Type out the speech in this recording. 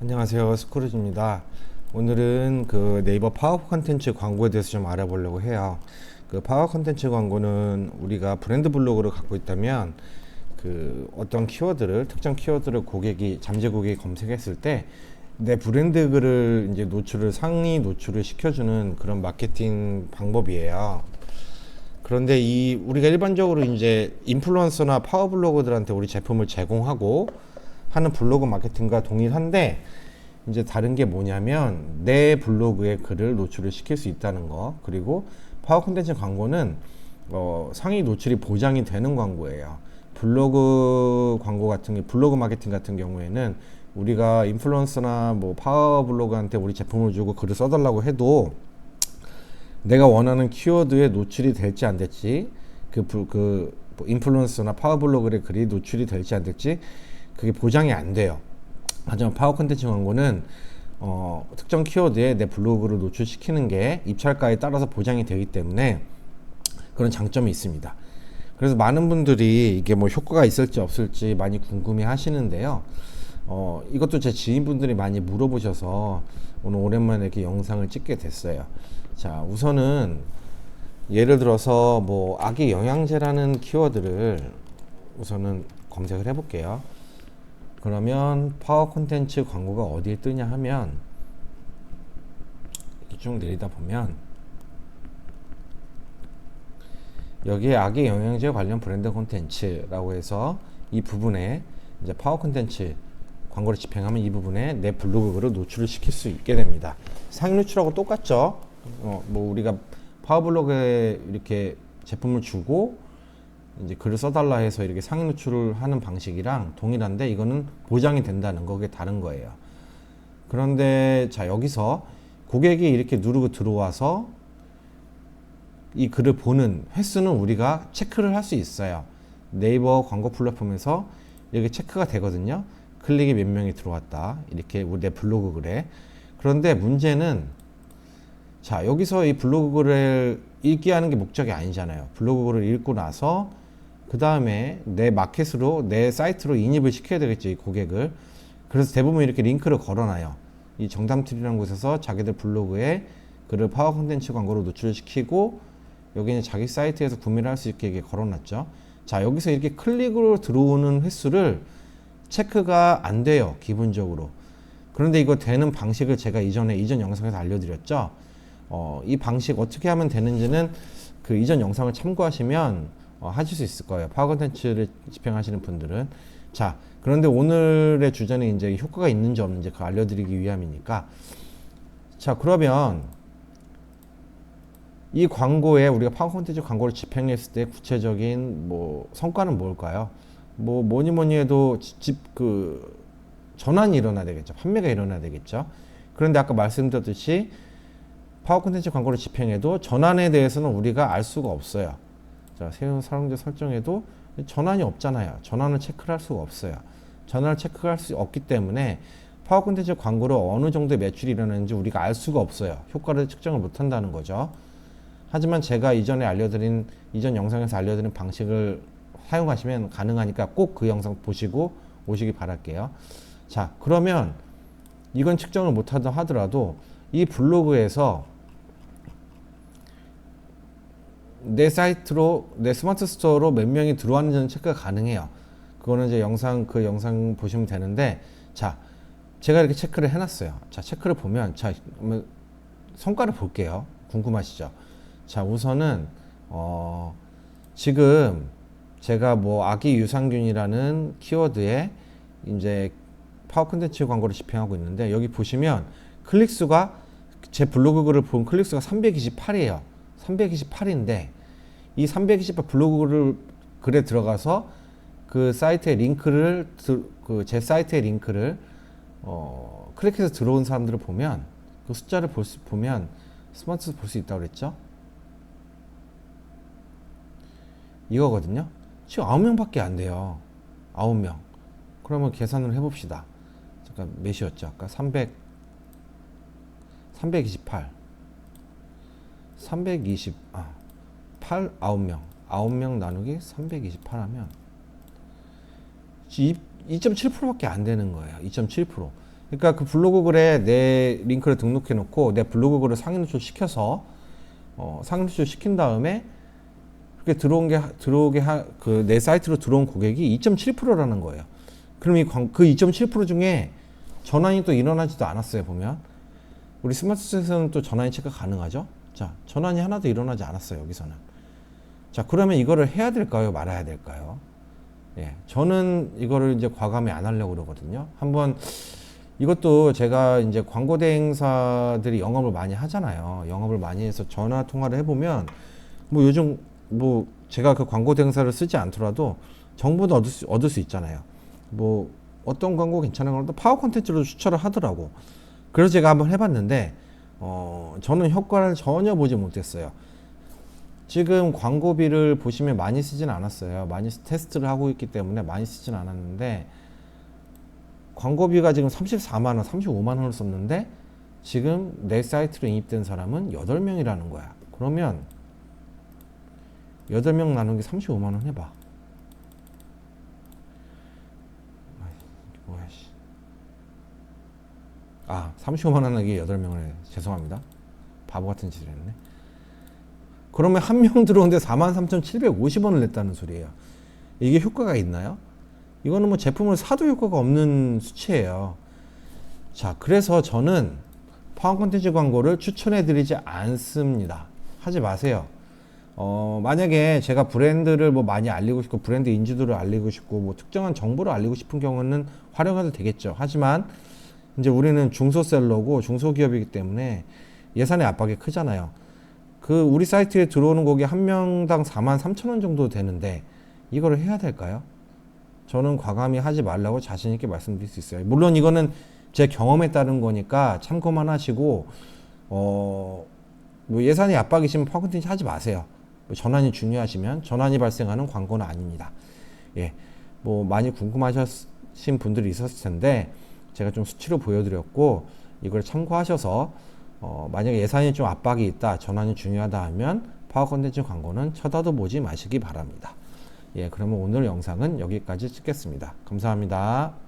안녕하세요. 스크루지입니다. 오늘은 그 네이버 파워 컨텐츠 광고에 대해서 좀 알아보려고 해요. 그 파워 컨텐츠 광고는 우리가 브랜드 블로그를 갖고 있다면 그 어떤 키워드를 특정 키워드를 고객이 잠재 고객이 검색했을 때 내 브랜드 글을 이제 노출을 상위 노출을 시켜주는 그런 마케팅 방법이에요. 그런데 이 우리가 일반적으로 이제 인플루언서나 파워 블로거들한테 우리 제품을 제공하고 하는 블로그 마케팅과 동일한데 이제 다른 게 뭐냐면 내 블로그에 글을 노출을 시킬 수 있다는 거 그리고 파워 콘텐츠 광고는 어, 상위 노출이 보장이 되는 광고예요. 블로그 광고 같은 게 블로그 마케팅 같은 경우에는 우리가 인플루언서나 뭐 파워 블로그한테 우리 제품을 주고 글을 써달라고 해도 내가 원하는 키워드에 노출이 될지 안 될지 그, 부- 그뭐 인플루언서나 파워 블로그의 글이 노출이 될지 안 될지 그게 보장이 안 돼요. 하지만 파워 컨텐츠 광고는 어, 특정 키워드에 내 블로그를 노출시키는 게 입찰가에 따라서 보장이 되기 때문에 그런 장점이 있습니다. 그래서 많은 분들이 이게 뭐 효과가 있을지 없을지 많이 궁금해 하시는데요. 어, 이것도 제 지인분들이 많이 물어보셔서 오늘 오랜만에 이렇게 영상을 찍게 됐어요. 자, 우선은 예를 들어서 뭐 아기 영양제라는 키워드를 우선은 검색을 해볼게요. 그러면 파워 콘텐츠 광고가 어디에 뜨냐 하면 쭉 내리다 보면 여기에 아기 영양제 관련 브랜드 콘텐츠라고 해서 이 부분에 이제 파워 콘텐츠 광고를 집행하면 이 부분에 내 블로그 글을 노출을 시킬 수 있게 됩니다. 상위 노출하고 똑같죠. 어, 뭐 우리가 파워 블로그에 이렇게 제품을 주고 이제 글을 써달라 해서 이렇게 상위 노출을 하는 방식이랑 동일한데 이거는 보장이 된다는 거 그게 다른 거예요. 그런데 자 여기서 고객이 이렇게 누르고 들어와서 이 글을 보는 횟수는 우리가 체크를 할 수 있어요. 네이버 광고 플랫폼에서 이렇게 체크가 되거든요. 클릭이 몇 명이 들어왔다. 이렇게 내 블로그 글에. 그런데 문제는 자, 여기서 이 블로그 글을 읽기 하는 게 목적이 아니잖아요. 블로그 글을 읽고 나서 그 다음에 내 마켓으로 내 사이트로 인입을 시켜야 되겠죠. 이 고객을. 그래서 대부분 이렇게 링크를 걸어놔요. 이 정담틀이라는 곳에서 자기들 블로그에 글을 파워 콘텐츠 광고로 노출시키고 여기는 자기 사이트에서 구매를 할 수 있게 걸어놨죠. 자 여기서 이렇게 클릭으로 들어오는 횟수를 체크가 안 돼요. 기본적으로. 그런데 이거 되는 방식을 제가 이전에 이전 영상에서 알려드렸죠. 어, 이 방식 어떻게 하면 되는지는 그 이전 영상을 참고하시면 어, 하실 수 있을 거예요. 파워 콘텐츠를 집행하시는 분들은. 자, 그런데 오늘의 주제는 이제 효과가 있는지 없는지 그 알려드리기 위함이니까. 자, 그러면 이 광고에 우리가 파워 콘텐츠 광고를 집행했을 때 구체적인 뭐 성과는 뭘까요? 뭐 뭐니 뭐니 해도 집 그 전환이 일어나야 되겠죠. 판매가 일어나야 되겠죠. 그런데 아까 말씀드렸듯이 파워 콘텐츠 광고를 집행해도 전환에 대해서는 우리가 알 수가 없어요. 자, 세운 사용자 설정에도 전환이 없잖아요. 전환을 체크를 할 수가 없어요. 전환을 체크할 수 없기 때문에 파워 콘텐츠 광고로 어느 정도의 매출이 일어나는지 우리가 알 수가 없어요. 효과를 측정을 못 한다는 거죠. 하지만 제가 이전에 알려드린 이전 영상에서 알려드린 방식을 사용하시면 가능하니까 꼭 그 영상 보시고 오시기 바랄게요. 자, 그러면 이건 측정을 못하다 하더라도 이 블로그에서 내 사이트로 내 스마트 스토어로 몇 명이 들어왔는지는 체크가 가능해요. 그거는 이제 영상 그 영상 보시면 되는데 자 제가 이렇게 체크를 해놨어요. 자 체크를 보면 자 성과를 볼게요. 궁금하시죠? 자 우선은 어 지금 제가 뭐 아기 유산균이라는 키워드에 이제 파워 컨텐츠 광고를 집행하고 있는데 여기 보시면 클릭 수가 제 블로그 글을 본 클릭 수가 328이에요. 328인데 이 328 블로그 글을 글에 들어가서 그 사이트의 링크를 그 제 사이트의 링크를 어 클릭해서 들어온 사람들을 보면 그 숫자를 볼 수 보면 스마트 볼수 있다고 그랬죠? 이거거든요. 지금 9명밖에 안 돼요. 9명. 그러면 계산을 해 봅시다. 잠깐 몇이었죠? 아까 300 328 320 아, 8 9명. 9명 나누기 328 하면 2.7%밖에 안 되는 거예요. 2.7%. 그러니까 그 블로그 글에 내 링크를 등록해 놓고 내 블로그 글을 상위 노출 시켜서 어, 상위 노출 시킨 다음에 그렇게 들어온 게 들어오게 그 내 사이트로 들어온 고객이 2.7%라는 거예요. 그럼 이그2.7% 중에 전환이 또 일어나지도 않았어요 보면 우리 스마트에서는 또 전환이 체크 가능하죠. 자 전환이 하나도 일어나지 않았어요 여기서는. 자 그러면 이거를 해야 될까요 말아야 될까요? 예, 저는 이거를 이제 과감히 안 하려고 그러거든요. 한번 이것도 제가 이제 광고 대행사들이 영업을 많이 하잖아요. 영업을 많이 해서 전화 통화를 해보면 뭐 요즘 뭐 제가 그 광고 대행사를 쓰지 않더라도 정보도 얻을 수, 얻을 수 있잖아요. 뭐 어떤 광고 괜찮은 걸도 파워 콘텐츠로 추천을 하더라고. 그래서 제가 한번 해봤는데 어, 저는 효과를 전혀 보지 못했어요. 지금 광고비를 보시면 많이 쓰진 않았어요. 많이 테스트를 하고 있기 때문에 많이 쓰진 않았는데 광고비가 지금 34만 원, 35만 원을 썼는데 지금 내 사이트로 인입된 사람은 8명이라는 거야. 그러면 8명 나누기 35만 원 해봐. 뭐야, 씨. 아, 35만 원 나누기 8명을 해. 죄송합니다. 바보 같은 짓을 했네. 그러면 한 명 들어오는데 43,750원을 냈다는 소리예요. 이게 효과가 있나요? 이거는 뭐 제품을 사도 효과가 없는 수치예요. 자, 그래서 저는 파워 콘텐츠 광고를 추천해 드리지 않습니다. 하지 마세요. 어, 만약에 제가 브랜드를 뭐 많이 알리고 싶고 브랜드 인지도를 알리고 싶고 뭐 특정한 정보를 알리고 싶은 경우는 활용해도 되겠죠. 하지만 이제 우리는 중소셀러고 중소기업이기 때문에 예산의 압박이 크잖아요. 그 우리 사이트에 들어오는 곡이 한 명당 4만 3천 원 정도 되는데 이거를 해야 될까요? 저는 과감히 하지 말라고 자신 있게 말씀드릴 수 있어요. 물론 이거는 제 경험에 따른 거니까 참고만 하시고 어, 뭐 예산이 압박이시면 파워컨텐츠 하지 마세요. 뭐 전환이 중요하시면 전환이 발생하는 광고는 아닙니다. 예, 뭐 많이 궁금하신 분들이 있었을 텐데 제가 좀 수치로 보여드렸고 이걸 참고하셔서 어, 만약에 예산이 좀 압박이 있다, 전환이 중요하다 하면 파워 컨텐츠 광고는 쳐다도 보지 마시기 바랍니다. 예, 그러면 오늘 영상은 여기까지 찍겠습니다. 감사합니다.